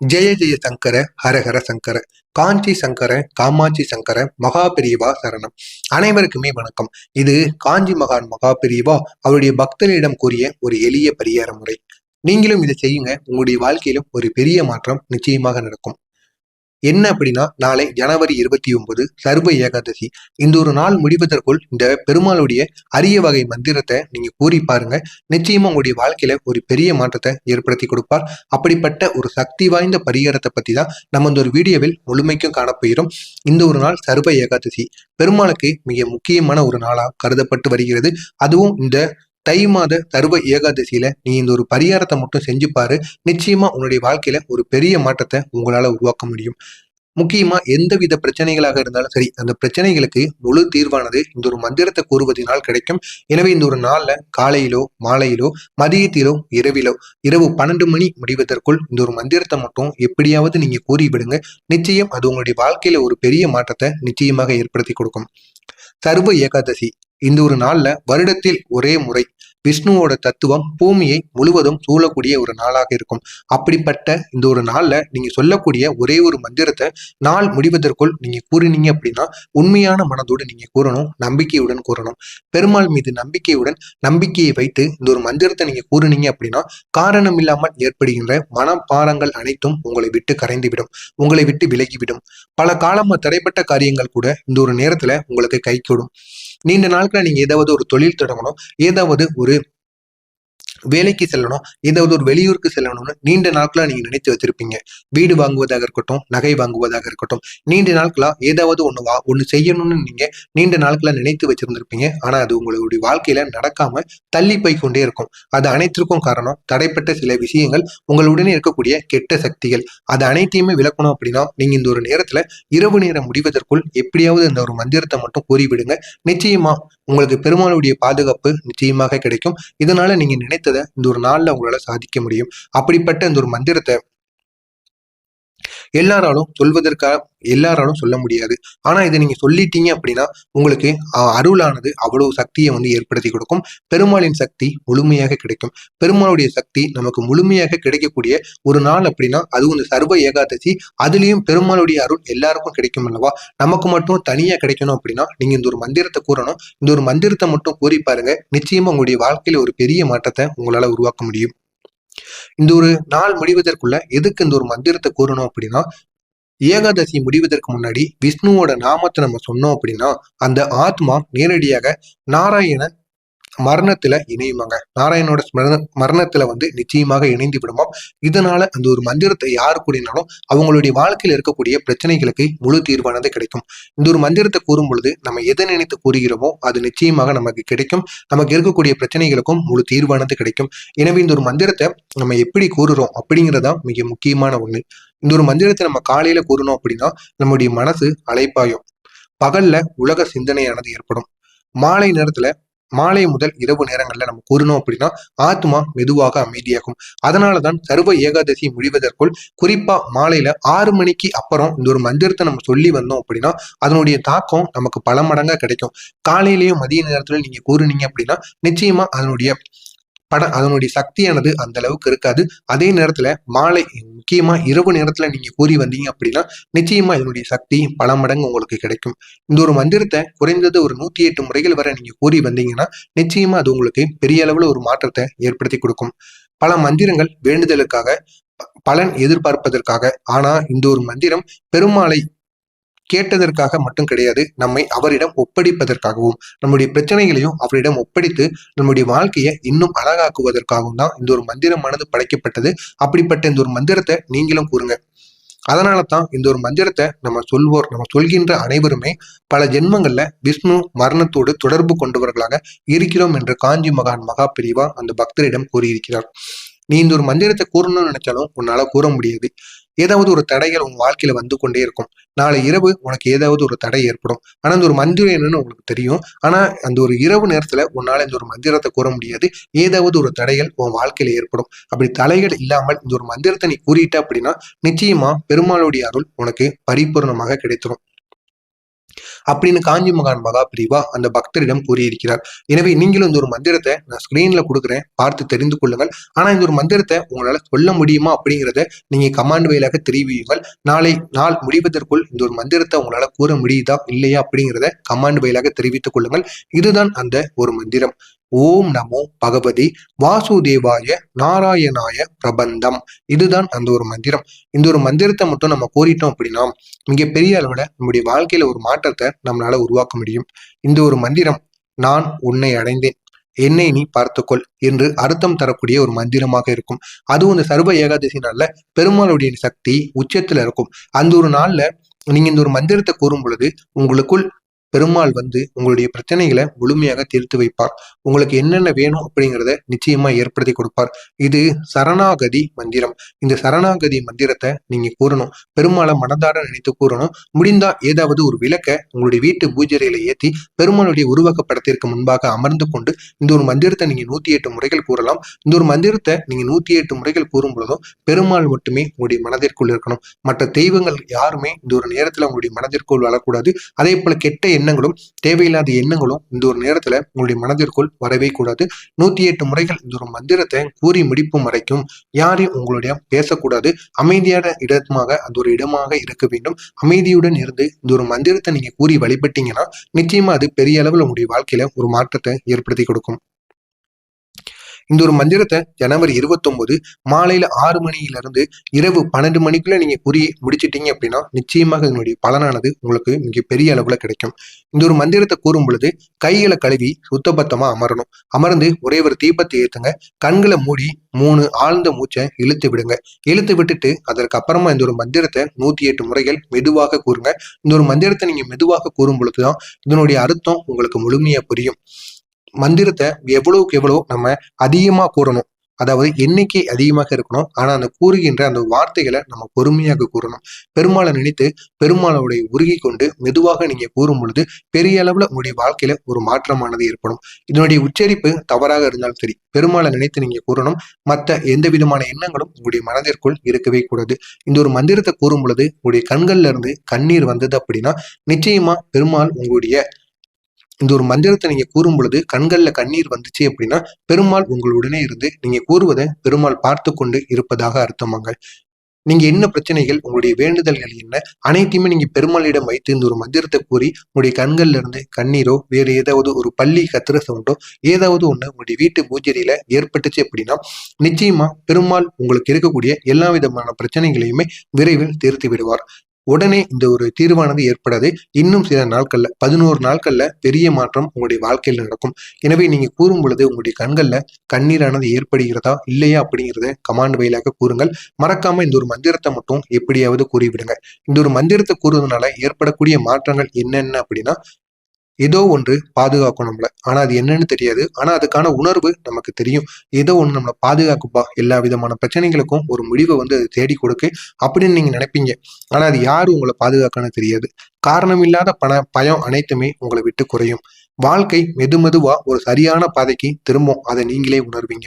ஜெய ஜெய சங்கர ஹரஹர சங்கர காஞ்சி சங்கர காமாட்சி சங்கர மகாபிரிவா சரணம். அனைவருக்குமே வணக்கம். இது காஞ்சி மகான் மகாபிரிவா அவருடைய பக்தர்களிடம் கூறிய ஒரு எளிய பரிகார முறை நீங்களும் இதை செய்யுங்க. உங்களுடைய வாழ்க்கையிலும் ஒரு பெரிய மாற்றம் நிச்சயமாக நடக்கும். என்ன அப்படின்னா நாளை ஜனவரி இருபத்தி ஒன்பது சர்வ ஏகாதசி. இந்த ஒரு நாள் முடிவதற்குள் இந்த பெருமாளுடைய அரிய வகை மந்திரத்தை நீங்க கூறி பாருங்க. நிச்சயமா உங்களுடைய வாழ்க்கையில ஒரு பெரிய மாற்றத்தை ஏற்படுத்தி கொடுப்பார். அப்படிப்பட்ட ஒரு சக்தி வாய்ந்த பரிகாரத்தை பத்தி தான் நம்ம இந்த ஒரு வீடியோவில் முழுமைக்கும் காணப்போகிறோம் இந்த ஒரு நாள் சர்வ ஏகாதசி. பெருமாளுக்கு மிக முக்கியமான ஒரு நாளாக கருதப்பட்டு வருகிறது. அதுவும் இந்த தை மாத சர்வ ஏகாதசியில நீ இந்த ஒரு பரிகாரத்தை மட்டும் செஞ்சு பாரு. நிச்சயமா உன்னுடைய வாழ்க்கையில ஒரு பெரிய மாற்றத்தை உங்களால உருவாக்க முடியும். முக்கியமா எந்தவித பிரச்சனைகளாக இருந்தாலும் சரி அந்த பிரச்சனைகளுக்கு முழு தீர்வானது இந்த ஒரு மந்திரத்தை கூறுவதனால் கிடைக்கும். எனவே இந்த ஒரு நாள்ல காலையிலோ மாலையிலோ மதியத்திலோ இரவிலோ இரவு பன்னெண்டு மணி முடிவதற்குள் இந்த ஒரு மந்திரத்தை மட்டும் எப்படியாவது நீங்க கூறிவிடுங்க. நிச்சயம் அது உங்களுடைய வாழ்க்கையில ஒரு பெரிய மாற்றத்தை நிச்சயமாக ஏற்படுத்தி கொடுக்கும். சர்வ ஏகாதசி. இந்த ஒரு நாள்ல வருடத்தில் ஒரே முறை விஷ்ணுவோட தத்துவம் பூமியை முழுவதும் சூழக்கூடிய ஒரு நாளாக இருக்கும். அப்படிப்பட்ட இந்த ஒரு நாளில் நீங்கள் சொல்லக்கூடிய ஒரே ஒரு மந்திரத்தை நாள் முடிவதற்குள் நீங்கள் கூறினீங்க அப்படின்னா உண்மையான மனதோடு நீங்கள் கூறணும் நம்பிக்கையுடன் கூறணும். பெருமாள் மீது நம்பிக்கையுடன் நம்பிக்கையை வைத்து இந்த ஒரு மந்திரத்தை நீங்கள் கூறினீங்க அப்படின்னா காரணம் இல்லாமல் ஏற்படுகின்ற மனப்பாரங்கள் அனைத்தும் உங்களை விட்டு கரைந்துவிடும். உங்களை விட்டு விலகிவிடும். பல காலமாக தடைப்பட்ட காரியங்கள் கூட இந்த ஒரு நேரத்தில் உங்களுக்கு கைகூடும் நீண்ட நாட்களை நீங்க ஏதாவது ஒரு தொழில் தொடங்கணும். ஏதாவது ஒரு வேலைக்கு செல்லணும். ஏதாவது ஒரு வெளியூருக்கு செல்லணும்னு நீண்ட நாட்களாக நீங்கள் நினைத்து வச்சிருப்பீங்க வீடு வாங்குவதாக இருக்கட்டும் நகை வாங்குவதாக இருக்கட்டும் நீண்ட நாட்களாக ஏதாவது ஒன்று வா ஒன்று செய்யணும்னு நீங்கள் நீண்ட நாட்களாக நினைத்து வச்சிருந்திருப்பீங்க ஆனால் அது உங்களுடைய வாழ்க்கையில் நடக்காமல் தள்ளி போய் கொண்டே இருக்கும். அது அனைத்திற்கும் காரணம் தடைப்பட்ட சில விஷயங்கள் உங்களுடனே இருக்கக்கூடிய கெட்ட சக்திகள். அது அனைத்தையுமே விளக்கணும் அப்படின்னா நீங்கள் இந்த ஒரு நேரத்தில் இரவு நேரம் முடிவதற்குள் எப்படியாவது இந்த ஒரு மந்திரத்தை மட்டும் கூறிவிடுங்க. நிச்சயமா உங்களுக்கு பெருமாளுடைய பாதுகாப்பு நிச்சயமாக கிடைக்கும். இதனால நினைத்து நினைத்ததை இந்த ஒரு நாளில் அவங்களால சாதிக்க முடியும். அப்படிப்பட்ட இந்த ஒரு மந்திரத்தை எல்லாராலும் சொல்வதற்காக எல்லாராலும் சொல்ல முடியாது. ஆனா இதை நீங்க சொல்லிட்டீங்க அப்படின்னா உங்களுக்கு அருளானது அவ்வளவு சக்தியை வந்து ஏற்படுத்தி கொடுக்கும். பெருமாளின் சக்தி முழுமையாக கிடைக்கும். பெருமாளுடைய சக்தி நமக்கு முழுமையாக கிடைக்கக்கூடிய ஒரு நாள் அப்படின்னா அதுவும் இந்த சர்வ ஏகாதசி அதுலயும் பெருமாளுடைய அருள் எல்லாருக்கும் கிடைக்கும் அல்லவா? நமக்கு மட்டும் தனியா கிடைக்கணும் அப்படின்னா நீங்க இந்த ஒரு மந்திரத்தை கூறணும். இந்த ஒரு மந்திரத்தை மட்டும் கூறி பாருங்க. நிச்சயமா உங்களுடைய வாழ்க்கையில ஒரு பெரிய மாற்றத்தை உங்களால உருவாக்க முடியும். இந்த ஒரு நாள் முடிவதற்குள்ள எதுக்கு இந்த ஒரு மந்திரத்தை கூறணும் அப்படின்னா ஏகாதசி முடிவதற்கு முன்னாடி விஷ்ணுவோட நாமத்தை நம்ம சொன்னோம் அப்படின்னா அந்த ஆத்மா நேரடியாக நாராயணன் மரணத்துல இணையுமாங்க? நாராயணோட ஸ்மரண மரணத்துல வந்து நிச்சயமாக இணைந்து விடுமாம். இதனால அந்த ஒரு மந்திரத்தை யாரு கூடினாலும் அவங்களுடைய வாழ்க்கையில் இருக்கக்கூடிய பிரச்சனைகளுக்கு முழு தீர்வானது கிடைக்கும். இந்த ஒரு மந்திரத்தை கூறும் பொழுது நம்ம எதை நினைத்து கூறுகிறோமோ அது நிச்சயமாக நமக்கு கிடைக்கும். நமக்கு இருக்கக்கூடிய பிரச்சனைகளுக்கும் முழு தீர்வானது கிடைக்கும். எனவே இந்த ஒரு மந்திரத்தை நம்ம எப்படி கூறுறோம் அப்படிங்கிறதா மிக முக்கியமான ஒண்ணு. இந்த ஒரு மந்திரத்தை நம்ம காலையில கூறணும் அப்படின்னா நம்முடைய மனசு அலைப்பாயும் பகல்ல உலக சிந்தனையானது ஏற்படும். மாலை நேரத்துல மாலை முதல் இரவு நேரங்களில் நம்ம கூறினோம் அப்படின்னா ஆத்மா மெதுவாக அமைதியாகும். அதனாலதான் சர்வ ஏகாதசி முடிவதற்குள் குறிப்பா மாலையில ஆறு மணிக்கு அப்புறம் இந்த ஒரு மந்திரத்தை நம்ம சொல்லி வந்தோம் அப்படின்னா அதனுடைய தாக்கம் நமக்கு பல மடங்கா கிடைக்கும். காலையிலேயும் மதிய நேரத்துல நீங்க கூறுனீங்க அப்படின்னா நிச்சயமா அதனுடைய படம் அதனுடைய சக்தியானது அந்த அளவுக்கு இருக்காது. அதே நேரத்தில் மாலை முக்கியமாக இரவு நேரத்தில் நீங்கள் கூறி வந்தீங்க அப்படின்னா நிச்சயமாக இதனுடைய சக்தி பல மடங்கு உங்களுக்கு கிடைக்கும். இந்த ஒரு மந்திரத்தை குறைந்தது ஒரு நூற்றி எட்டு முறைகள் வரை நீங்கள் கூறி வந்தீங்கன்னா நிச்சயமாக அது உங்களுக்கு பெரிய அளவில் ஒரு மாற்றத்தை ஏற்படுத்தி கொடுக்கும். பல மந்திரங்கள் வேண்டுதலுக்காக பலன் எதிர்பார்ப்பதற்காக ஆனா இந்த ஒரு மந்திரம் பெருமாளை கேட்டதற்காக மட்டும் கிடையாது நம்மை அவரிடம் ஒப்படைப்பதற்காகவும் நம்முடைய பிரச்சனைகளையும் அவரிடம் ஒப்படைத்து நம்முடைய வாழ்க்கையை இன்னும் அழகாக்குவதற்காகவும் தான் இந்த ஒரு மந்திரமானது படைக்கப்பட்டது. அப்படிப்பட்ட இந்த ஒரு மந்திரத்தை நீங்களும் கூறுங்க. அதனால தான் இந்த ஒரு மந்திரத்தை நம்ம சொல்வோர் நம்ம சொல்கின்ற அனைவருமே பல ஜென்மங்கள்ல விஷ்ணு மரணத்தோடு தொடர்பு கொண்டவர்களாக இருக்கிறோம் என்று காஞ்சி மகான் மகா பிரிவா அந்த பக்தரிடம் கூறியிருக்கிறார். நீ இந்த ஒரு மந்திரத்தை கூறணும்னு நினைச்சாலும் உன்னால கூற முடியாது. ஏதாவது ஒரு தடைகள் உன் வாழ்க்கையில வந்து கொண்டே இருக்கும். நாளை இரவு உனக்கு ஏதாவது ஒரு தடை ஏற்படும். ஆனா அந்த ஒரு மந்திரம் என்னன்னு உங்களுக்கு தெரியும். ஆனா அந்த ஒரு இரவு நேரத்துல உன்னால இந்த ஒரு மந்திரத்தை கூற முடியாது. ஏதாவது ஒரு தடைகள் உன் வாழ்க்கையில ஏற்படும். அப்படி தடைகள் இல்லாமல் இந்த ஒரு மந்திரத்தை நீ கூறிட்ட அப்படின்னா நிச்சயமா பெருமாளுடைய அருள் உனக்கு பரிபூர்ணமாக கிடைத்திடும் அப்படின்னு காஞ்சி மகான் பிரிவா அந்த பக்தரிடம் கூறியிருக்கிறார். எனவே நீங்களும் இந்த ஒரு மந்திரத்தை நான் ஸ்கிரீன்ல கொடுக்குறேன். பார்த்து தெரிந்து கொள்ளுங்கள். ஆனா இந்த ஒரு மந்திரத்தை உங்களால சொல்ல முடியுமா அப்படிங்கிறத நீங்க கமாண்ட் வயலாக தெரிவியுங்கள். நாளை நாள் முடிவதற்குள் இந்த ஒரு மந்திரத்தை உங்களால கூற முடியுதா இல்லையா அப்படிங்கிறத கமாண்ட் வயலாக தெரிவித்துக் கொள்ளுங்கள். இதுதான் அந்த ஒரு மந்திரம். ஓம் நமோ பகவதி வாசுதேவாய நாராயணாய பிரபந்தம். இதுதான் அந்த ஒரு மந்திரம். இந்த ஒரு மந்திரத்தை மட்டும் நம்ம கோரிட்டோம் அப்படின்னா மிக பெரிய நம்முடைய வாழ்க்கையில ஒரு மாற்றத்தை நம்மளால உருவாக்க முடியும். இந்த ஒரு மந்திரம் நான் உன்னை அடைந்தேன். என்னை நீ பார்த்துக்கொள் என்று அர்த்தம் தரக்கூடிய ஒரு மந்திரமாக இருக்கும். அதுவும் இந்த சர்வ ஏகாதசி நாள்ல பெருமாளுடைய சக்தி உச்சத்துல இருக்கும். அந்த ஒரு நாள்ல நீங்க இந்த ஒரு மந்திரத்தை கூறும் பொழுது உங்களுக்குள் பெருமாள் வந்து உங்களுடைய பிரச்சனைகளை முழுமையாக தீர்த்து வைப்பார். உங்களுக்கு என்னென்ன வேணும் அப்படிங்கிறத நிச்சயமா ஏற்படுத்தி கொடுப்பார். இது சரணாகதி மந்திரம். இந்த சரணாகதி மந்திரத்தை நீங்க கூறணும். பெருமாளை மனதார நினைத்து கூறணும். முடிந்தா ஏதாவது ஒரு விளக்க உங்களுடைய வீட்டு பூஜையில ஏற்றி பெருமாளுடைய உருவக படத்திற்கு முன்பாக அமர்ந்து கொண்டு இந்த ஒரு மந்திரத்தை நீங்க நூத்தி எட்டு முறைகள் கூறலாம். இந்த ஒரு மந்திரத்தை நீங்க நூத்தி எட்டு முறைகள் கூறும் பொழுதும் பெருமாள் மட்டுமே உங்களுடைய மனதிற்குள் இருக்கணும். மற்ற தெய்வங்கள் யாருமே இந்த ஒரு நேரத்துல உங்களுடைய மனதிற்குள் வரக்கூடாது அதே போல கெட்ட எண்ணங்களும் தேவையில்லாத எண்ணங்களும் இந்த ஒரு நேரத்துல உங்களுடைய மனதிற்குள் வரவே கூடாது. நூத்தி எட்டு முறைகள் இந்த ஒரு மந்திரத்தை கூறி முடிப்பும் வரைக்கும் யாரையும் உங்களுடைய பேசக்கூடாது. அமைதியான இடமாக அந்த ஒரு இடமாக இருக்க வேண்டும். அமைதியுடன் இருந்து இந்த ஒரு மந்திரத்தை நீங்க கூறி வழிபட்டீங்கன்னா நிச்சயமா அது பெரிய அளவில் உங்களுடைய வாழ்க்கையில ஒரு மாற்றத்தை ஏற்படுத்தி கொடுக்கும். இந்த ஒரு மந்திரத்தை ஜனவரி இருபத்தொன்பது மாலையில ஆறு மணியிலிருந்து இரவு பன்னெண்டு மணிக்குள்ள நீங்க குறி முடிச்சிட்டீங்க அப்படின்னா நிச்சயமாக இதனுடைய பலனானது உங்களுக்கு மிக பெரிய அளவுல கிடைக்கும். இந்த ஒரு மந்திரத்தை கூறும் பொழுது கைகளை கழுவி சுத்தபத்தமா அமரணும். அமர்ந்து ஒரே ஒரு தீபத்தை ஏத்துங்க. கண்களை மூடி மூணு ஆழ்ந்த மூச்சை இழுத்து விடுங்க. இழுத்து விட்டுட்டு அதற்கு அப்புறமா இந்த ஒரு மந்திரத்தை நூத்தி எட்டு முறைகள் மெதுவாக கூறுங்க. இந்த ஒரு மந்திரத்தை நீங்க மெதுவாக கூறும் பொழுதுதான் இதனுடைய அர்த்தம் உங்களுக்கு முழுமையா புரியும். மந்திரத்தை எவ்வளவுக்கு எவ்வளவு நம்ம அதிகமா கூறணும். அதாவது எண்ணிக்கை அதிகமாக இருக்கணும். ஆனா அந்த கூறுகின்ற அந்த வார்த்தைகளை நம்ம பொறுமையாக கூறணும். பெருமாளை நினைத்து பெருமாளோடைய உருகி கொண்டு மெதுவாக நீங்க கூறும் பொழுது பெரிய அளவுல உங்களுடைய வாழ்க்கையில ஒரு மாற்றமானது ஏற்படும். இதனுடைய உச்சரிப்பு தவறாக இருந்தாலும் சரி பெருமாளை நினைத்து நீங்க கூறணும். மற்ற எந்த விதமான எண்ணங்களும் உங்களுடைய மனதிற்குள் இருக்கவே கூடாது. இந்த ஒரு மந்திரத்தை கூறும் பொழுது உங்களுடைய கண்கள்ல இருந்து கண்ணீர் வந்தது அப்படின்னா நிச்சயமா பெருமாள் உங்களுடைய இந்த ஒரு மந்திரத்தை நீங்க கூறும் பொழுது கண்கள்ல கண்ணீர் வந்துச்சு அப்படின்னா பெருமாள் உங்களுடனே இருந்து நீங்க கூறுவதை பெருமாள் பார்த்து கொண்டு இருப்பதாக அர்த்தமாங்கள். நீங்க என்ன பிரச்சனைகள் உங்களுடைய வேண்டுதல்கள் என்ன அனைத்தையுமே நீங்க பெருமாளிடம் வைத்து இந்த ஒரு மந்திரத்தை கூறி உங்களுடைய கண்கள்ல இருந்து கண்ணீரோ வேறு ஏதாவது ஒரு பள்ளி கத்திர சவுண்டோ ஏதாவது ஒண்ணு உங்களுடைய வீட்டு பூஜரியில ஏற்பட்டுச்சு அப்படின்னா நிச்சயமா பெருமாள் உங்களுக்கு இருக்கக்கூடிய எல்லா விதமான பிரச்சனைகளையுமே விரைவில் தீர்த்து விடுவார். உடனே இந்த ஒரு தீர்வானது ஏற்படாது. இன்னும் சில நாட்கள்ல பதினோரு நாட்கள்ல பெரிய மாற்றம் உங்களுடைய வாழ்க்கையில் நடக்கும். எனவே நீங்க கூறும் பொழுது உங்களுடைய கண்கள்ல கண்ணீரானது ஏற்படுகிறதா இல்லையா அப்படிங்கிறத கமாண்ட் வயலாக கூறுங்கள். மறக்காம இந்த ஒரு மந்திரத்தை மட்டும் எப்படியாவது கூறிவிடுங்க. இந்த ஒரு மந்திரத்தை கூறுவதனால ஏற்படக்கூடிய மாற்றங்கள் என்னென்ன அப்படின்னா ஏதோ ஒன்று பாதுகாக்கும் நம்மளை. ஆனால் அது என்னன்னு தெரியாது. ஆனால் அதுக்கான உணர்வு நமக்கு தெரியும். ஏதோ ஒன்று நம்மளை பாதுகாக்குப்பா எல்லா விதமான பிரச்சனைகளுக்கும் ஒரு முடிவை வந்து அது தேடி கொடுக்கு அப்படின்னு நீங்கள் நினைப்பீங்க. ஆனால் அது யார் உங்களை பாதுகாக்கன்னு தெரியாது. காரணம் இல்லாத பண பயம் அனைத்துமே உங்களை விட்டு குறையும். வாழ்க்கை மெது மெதுவா ஒரு சரியான பாதைக்கு திரும்பும். அதை நீங்களே உணர்வீங்க.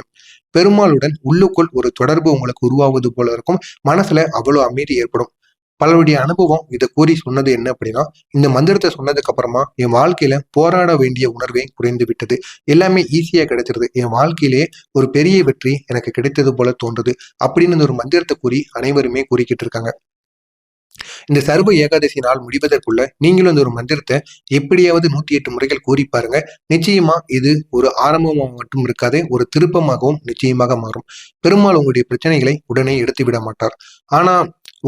பெருமாளுடன் உள்ளுக்குள் ஒரு தொடர்பு உங்களுக்கு உருவாவது போல இருக்கும். மனசுல அவ்வளோ அமைதி ஏற்படும். பலருடைய அனுபவம் இதை கூறி சொன்னது என்ன அப்படின்னா இந்த மந்திரத்தை சொன்னதுக்கு அப்புறமா என் வாழ்க்கையில போராட வேண்டிய உணர்வே குறைந்து விட்டது. எல்லாமே ஈஸியா கிடைச்சிருது. என் வாழ்க்கையிலே ஒரு பெரிய வெற்றி எனக்கு கிடைத்தது போல தோன்றுது அப்படின்னு ஒரு மந்திரத்தை கூறி அனைவருமே கூறிக்கிட்டு இருக்காங்க. இந்த சர்வ ஏகாதசி நாள் முடிவதற்குள்ள நீங்களும் இந்த ஒரு மந்திரத்தை எப்படியாவது நூத்தி எட்டு முறைகள் கூறி பாருங்க. நிச்சயமா இது ஒரு ஆரம்பமாக மட்டும் இருக்காது ஒரு திருப்பமாகவும் நிச்சயமாக மாறும். பெருமாள் உங்களுடைய பிரச்சனைகளை உடனே எடுத்து விட மாட்டார். ஆனா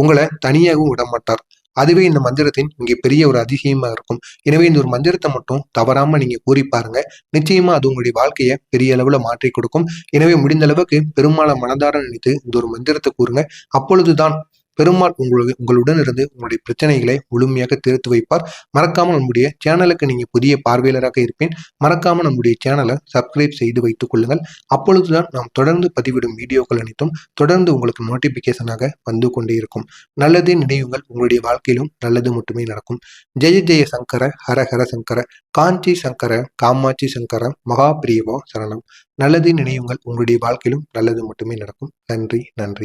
உங்களை தனியாகவும் விட மாட்டார் அதுவே இந்த மந்திரத்தின் இங்கே பெரிய ஒரு அதிசயமா இருக்கும். எனவே இந்த ஒரு மந்திரத்தை மட்டும் தவறாம நீங்க கூறி பாருங்க. நிச்சயமா அது உங்களுடைய வாழ்க்கையை பெரிய அளவுல மாற்றி கொடுக்கும். எனவே முடிந்த அளவுக்கு பெருமாளை மனதார நினைத்து இந்த ஒரு மந்திரத்தை கூறுங்க. அப்பொழுதுதான் பெருமாள் உங்களுக்கு உங்களுடன் இருந்து உங்களுடைய பிரச்சனைகளை முழுமையாக தீர்த்து வைப்பார். மறக்காமல் நம்முடைய சேனலுக்கு நீங்கள் புதிய பார்வையாளராக இருப்பேன். மறக்காமல் நம்முடைய சேனலை சப்ஸ்கிரைப் செய்து வைத்துக் கொள்ளுங்கள். அப்பொழுதுதான் நாம் தொடர்ந்து பதிவிடும் வீடியோக்கள் அனைத்தும் தொடர்ந்து உங்களுக்கு நோட்டிபிகேஷனாக வந்து கொண்டே இருக்கும். நல்லதே நினைவுங்கள் உங்களுடைய வாழ்க்கையிலும் நல்லது மட்டுமே நடக்கும். ஜெய ஜெய சங்கர ஹர ஹர சங்கர காஞ்சி சங்கர காமாட்சி சங்கர மகாபிரியவோ சரணம். நல்லதே நினைவுங்கள் உங்களுடைய வாழ்க்கையிலும் நல்லது மட்டுமே நடக்கும். நன்றி நன்றி.